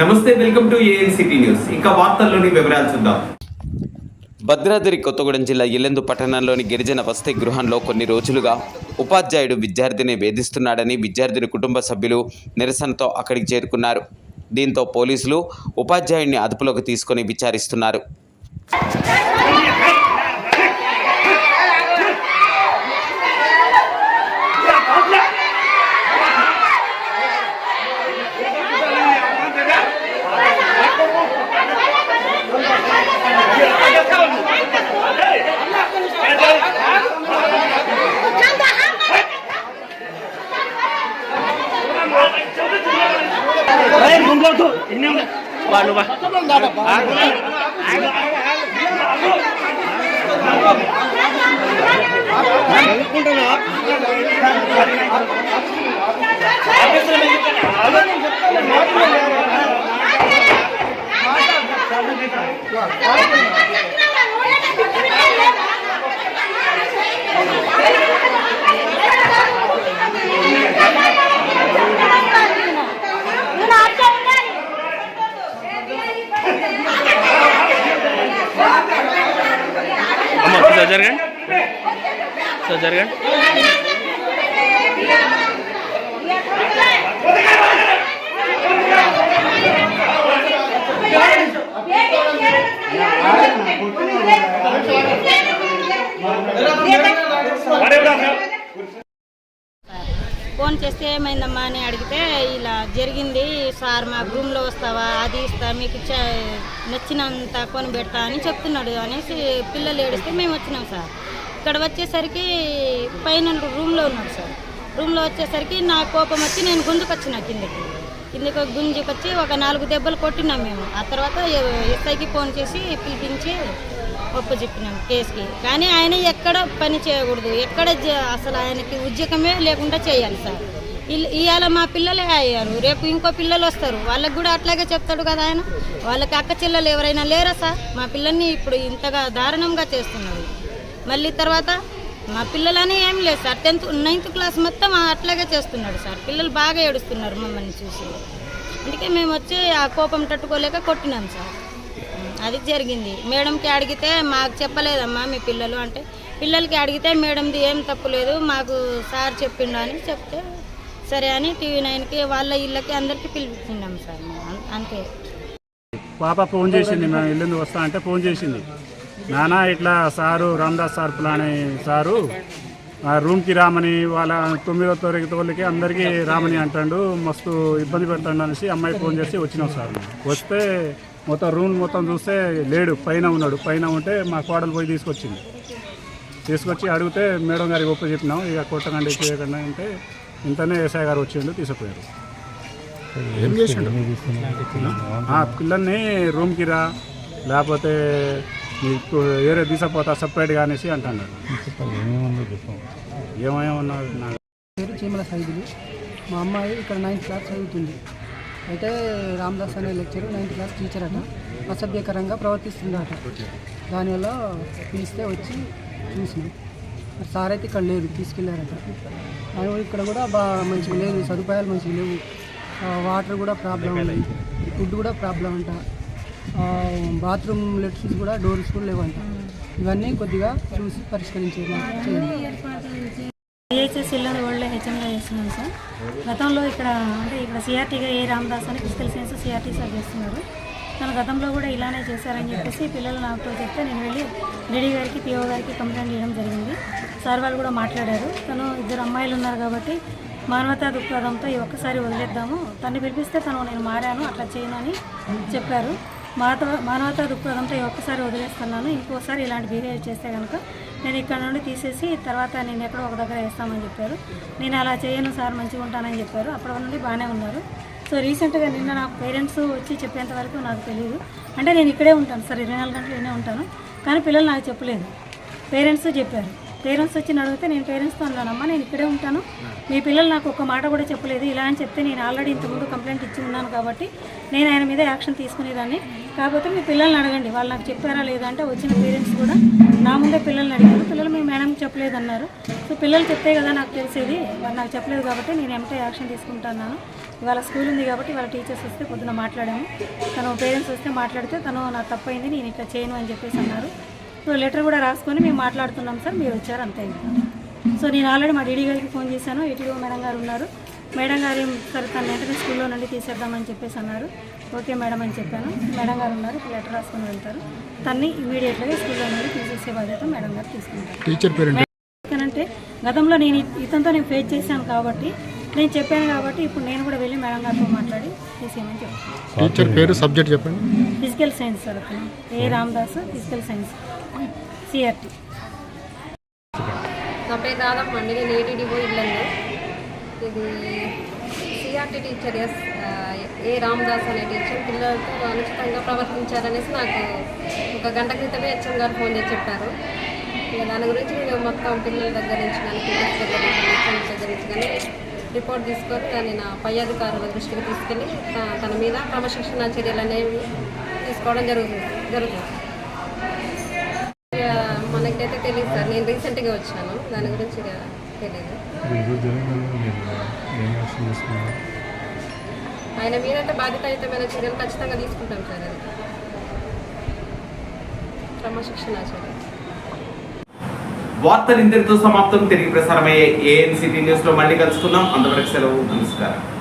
నమస్తే welcome to ANCT news. వార్తల్లోని వివరాలు చూద్దాం. భద్రాద్రి కొత్తగూడెం జిల్లా ఇల్లెందు పట్టణంలోని గిరిజన వసతి గృహంలో కొన్ని రోజులుగా ఉపాధ్యాయుడు విద్యార్థిని వేధిస్తున్నాడని విద్యార్థిని కుటుంబ సభ్యులు నిరసనతో అక్కడికి చేరుకున్నారు. దీంతో పోలీసులు ఉపాధ్యాయుడిని అదుపులోకి తీసుకొని విచారిస్తున్నారు. వాళ్ళు అమ్మ సో జరగండి. సో జరగండి ఫోన్ చేస్తే ఏమైందమ్మా అని అడిగితే ఇలా జరిగింది సార్ మా రూమ్లో వస్తావా అది ఇస్తా మీకు చ- నచ్చినంత కొని పెడతా అని చెప్తున్నాడు. అనేసి పిల్లలు ఏడిస్తే మేము వచ్చినాం సార్. ఇక్కడ వచ్చేసరికి పైన రూమ్లో ఉన్నాడు సార్. రూమ్లో వచ్చేసరికి నా కోపం వచ్చి నేను గుంజుకొచ్చిన కిందకి. కిందకి గుంజుకొచ్చి ఒక నాలుగు దెబ్బలు కొట్టినాం మేము. ఆ తర్వాత ఎస్ఐకి ఫోన్ చేసి పిలిపించి ఒప్పు చెప్పినాం కేసుకి. కానీ ఆయన ఎక్కడ పని చేయకూడదు. ఎక్కడ జ- అసలు ఆయనకి ఉద్యోగమే లేకుండా చేయాలి సార్. ఇవాళ మా పిల్లలే అయ్యారు. రేపు ఇంకో పిల్లలు వస్తారు. వాళ్ళకి కూడా అట్లాగే చెప్తాడు కదా ఆయన. వాళ్ళకి అక్క చెల్లెలు ఎవరైనా లేరా సార్? మా పిల్లల్ని ఇప్పుడు ఇంతగా దారుణంగా చేస్తున్నారు. మళ్ళీ తర్వాత మా పిల్లలని ఏం లేదు సార్. టెన్త్ నైన్త్ క్లాస్ మొత్తం అట్లాగే చేస్తున్నాడు సార్. పిల్లలు బాగా ఏడుస్తున్నారు మమ్మల్ని చూసి. అందుకే మేము వచ్చి ఆ కోపం తట్టుకోలేక కొట్టినాం సార్. అది జరిగింది. మేడంకి అడిగితే మాకు చెప్పలేదమ్మా మీ పిల్లలు అంటే పిల్లలకి అడిగితే మేడంది ఏం తప్పు లేదు మాకు సార్ చెప్పిండు అని చెప్తే సరే అని టీవీ నైన్కి వాళ్ళ ఇళ్ళకి అందరికీ పిలిపించినాం సార్ అంతే. పాప ఫోన్ చేసింది మేము ఇల్లు వస్తా అంటే ఫోన్ చేసింది. నానా ఇట్లా సారు రామదాస్ సార్ పులాని సారు. ఆ రూమ్కి రామని వాళ్ళ తొమ్మిదో తరగతి వాళ్ళకి అందరికీ రామని అంటాడు మస్తు ఇబ్బంది పెడతాడు అనేసి అమ్మాయి ఫోన్ చేసి వచ్చినాం సార్ వస్తే మొత్తం రూమ్ మొత్తం చూస్తే లేడు పైన ఉన్నాడు. పైన ఉంటే మా కోడలు పోయి తీసుకొచ్చింది. తీసుకొచ్చి అడిగితే మేడం గారికి ఒప్పు చెప్పినాం ఇక కొట్టకండి చేయకండి అంటే ఇంతనే ఎస్ఐ గారు వచ్చిండు తీసుకుపోయారు ఏం చేసిండు? ఆ, పిల్లల్ని రూమ్కి రా లేకపోతే నీకు వేరే తీసుకుపోతా సపరేట్గా అనేసి అంటున్నాడు ఏమేమన్నారు నాకు. పేరు చీమల సైదులు. మా అమ్మాయి ఇక్కడ నైన్త్ క్లాస్ చదువుతుంది. అయితే రామదాస్ అనే లెక్చర్ నైన్త్ క్లాస్ టీచర్ అట. అసభ్యకరంగా ప్రవర్తిస్తుందట. దానివల్ల పిలిస్తే వచ్చి చూసినాం సార్ అయితే ఇక్కడ లేరు తీసుకెళ్ళారు ఆయన ఇక్కడ కూడా బాగా మంచిగా లేదు సదుపాయాలు మంచిగా లేవు. వాటర్ కూడా ప్రాబ్లం ఉంది. ఫుడ్ కూడా ప్రాబ్లం అంట. బాత్రూమ్ లెట్స్ కూడా డోర్స్ కూడా లేవంట. ఇవన్నీ కొద్దిగా చూసి పరిష్కరించేది చేయండి. ఇల్లు ఒళ్ళే హెచ్ఎంగా చేస్తున్నాం సార్. గతంలో ఇక్కడ అంటే ఇక్కడ సిఆర్టీగా ఏ రామదాస్ అని ఫిజికల్ సైన్స్ సిఆర్టీ సార్ చేస్తున్నారు. తను గతంలో కూడా ఇలానే చేశారని చెప్పేసి పిల్లలు నాతో చెప్తే నేను వెళ్ళి డీడీ గారికి పిఓ గారికి కంప్లైంట్ చేయడం జరిగింది. సార్ వాళ్ళు కూడా మాట్లాడారు. తను ఇద్దరు అమ్మాయిలు ఉన్నారు కాబట్టి మానవతా దృక్పథంతో ఈ ఒక్కసారి వదిలేద్దాము. తను పిలిపిస్తే తను నేను మారాను అట్లా చేయను అని చెప్పారు. మాత మానవతా దృక్పథంతో ఈ ఒక్కసారి వదిలేస్తున్నాను. ఇంకోసారి ఇలాంటి బిహేవ్ చేస్తే కనుక నేను ఇక్కడ నుండి తీసేసి తర్వాత నేను ఎక్కడో ఒక దగ్గర వేస్తామని చెప్పారు. నేను అలా చేయను సార్ మంచిగా ఉంటానని చెప్పారు. అప్పటి నుండి బాగానే ఉన్నారు. సో రీసెంట్గా నిన్న నా పేరెంట్స్ వచ్చి చెప్పేంత వరకు నాకు తెలియదు అంటే నేను ఇక్కడే ఉంటాను సార్ ఇరవై నాలుగు గంటలు ఉంటాను. కానీ పిల్లలు నాకు చెప్పలేదు. పేరెంట్స్ చెప్పారు. పేరెంట్స్ వచ్చి అడిగితే నేను పేరెంట్స్తో అన్నానమ్మా నేను ఇక్కడే ఉంటాను. మీ పిల్లలు నాకు ఒక మాట కూడా చెప్పలేదు. ఇలా అని చెప్తే నేను ఆల్రెడీ ఇంతకుముందు కంప్లైంట్ ఇచ్చి ఉన్నాను కాబట్టి నేను ఆయన మీద యాక్షన్ తీసుకునేదాన్ని. కాకపోతే మీ పిల్లల్ని అడగండి. వాళ్ళు నాకు చెప్పారా లేదా అంటే వచ్చిన పేరెంట్స్ కూడా నా ముందే పిల్లల్ని అడిగారు. పిల్లలు మీ మేడం చెప్పలేదు అన్నారు సో పిల్లలు చెప్తే కదా నాకు తెలిసేది. వాళ్ళు నాకు చెప్పలేదు కాబట్టి నేను ఏమిటో యాక్షన్ తీసుకుంటున్నాను ఇవాళ స్కూల్ ఉంది కాబట్టి వాళ్ళ టీచర్స్ వస్తే పొద్దున మాట్లాడాము. తను పేరెంట్స్ వస్తే మాట్లాడితే తను నాకు తప్పైంది నేను ఇట్లా చేయను అని చెప్పేసి అన్నారు. లెటర్ కూడా రాసుకొని మేము మాట్లాడుతున్నాం సార్ మీరు వచ్చారు అంతే సో నేను ఆల్రెడీ మా డీడీ గారికి ఫోన్ చేశాను ఈటీఓ మేడం గారు ఉన్నారు. మేడం గారు సరే తన వెంటనే స్కూల్లో నుండి తీసేద్దామని చెప్పేసి అన్నారు. ఓకే మేడం అని చెప్పాను. మేడం గారు ఉన్నారు లెటర్ రాసుకొని వెళ్తారు తన్ని ఇమీడియట్గా స్కూల్లో నుండి తీసేసే బాధ్యత మేడం గారు తీసుకుంటారు. టీచర్ పేరు గతంలో నేను ఇతనితో నేను ఫేస్ చేశాను కాబట్టి నేను చెప్పాను కాబట్టి ఇప్పుడు నేను కూడా వెళ్ళి మేడం గారితో మాట్లాడి తీసేయమని చెప్తాను టీచర్ పేరు సబ్జెక్ట్ చెప్పండి. ఫిజికల్ సైన్స్ సార్ అతను. A Ramdas physical science. CRT నా పేరు దాదాపు అండి నేను ఏటీడీఓ ఇల్లందు ఇది CRT teacher S A Ramdas అనే టీచర్. పిల్లలతో అనుచితంగా ప్రవర్తించారనేసి నాకు ఒక గంట క్రితమే హెచ్ఎం గారు ఫోన్ చేసి చెప్పారు. ఇక దాని గురించి నేను మొత్తం పిల్లల దగ్గర నుంచి కానీ టీచర్స్ దగ్గర నుంచి దగ్గర నుంచి కానీ రిపోర్ట్ తీసుకొని దాన్ని నా పై అధికారుల దృష్టికి తీసుకెళ్ళి తన మీద క్రమశిక్షణ చర్యలు అనేవి తీసుకోవడం జరుగుతుంది జరుగుతుంది. మనకైతే తెలియదు సార్. నేను రీసెంట్గా వచ్చాను. దాని గురించి తెలియదు ఆయన మీరైతే బాధ్యతాయుతమైన చర్యలు ఖచ్చితంగా తీసుకుంటాం సార్ అది. క్రమశిక్షణ చర్య వార్తలు ఇంతటితో సమాప్తం. తిరిగి ప్రసారమయ్యే ఏఎన్సిటీ న్యూస్లో మళ్ళీ కలుసుకుందాం. అంతవరకు సెలవు. నమస్కారం.